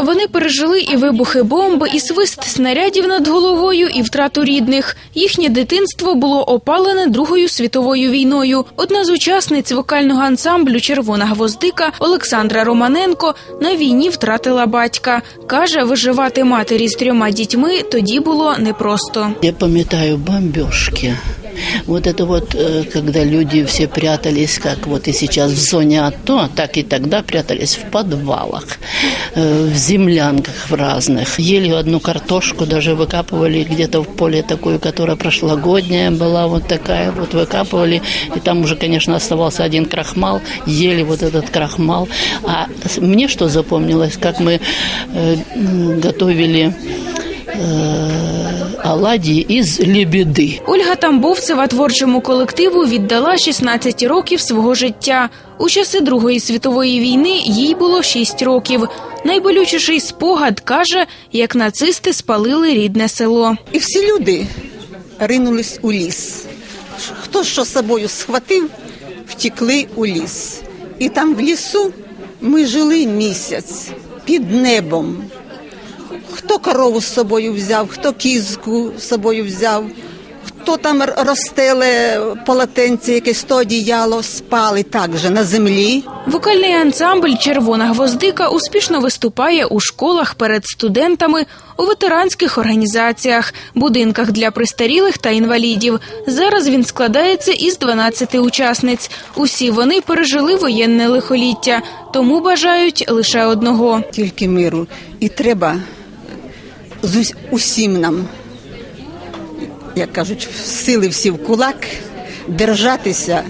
Вони пережили і вибухи бомб, і свист снарядів над головою, і втрату рідних. Їхнє дитинство було опалене Другою світовою війною. Одна з учасниць вокального ансамблю Червона гвоздика Олександра Романенко на війні втратила батька. каже, виживати матері з трьома дітьми тоді було непросто. Я пам'ятаю бомбежки. Вот это вот, э, когда люди все прятались, как вот и сейчас в зоне АТО, так и тогда прятались в подвалах, э, в землянках в разных. Ели одну картошку, даже выкапывали где-то в поле такую, которая прошлогодняя была, вот такая вот выкапывали. И там уже, конечно, оставался один крахмал, ели вот этот крахмал. А мне что запомнилось, как мы э, готовили э, оладьи из лебеды. Ольга Тамбовцева творчому колективу віддала 16 років свого життя. У часи Другої світової війни їй було 6 років. Найболючіший спогад каже, як нацисти спалили рідне село. І всі люди ринулись у ліс. Хто що з собою схватив, втікли у ліс. І там в лісу ми жили місяць під небом. Хто корову з собою взяв, хто кізку з собою взяв, хто там р- розстеле полотенце, якесь то одіяло, спали так же на землі. Вокальний ансамбль Червона гвоздика успішно виступає у школах перед студентами, у ветеранських організаціях, будинках для престарілих та інвалідів. Зараз він складається із 12 учасниць. Усі вони пережили воєнне лихоліття, тому бажають лише одного. тільки миру. І треба з ус- усім нам, як кажуть, сили всі в кулак, держатися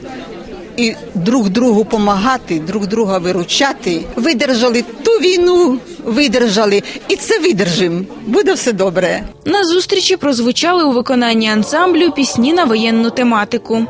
і друг другу допомагати, друг друга виручати. Видержали ту війну, видержали, і це видержим. Буде все добре. На зустрічі прозвучали у виконанні ансамблю пісні на воєнну тематику.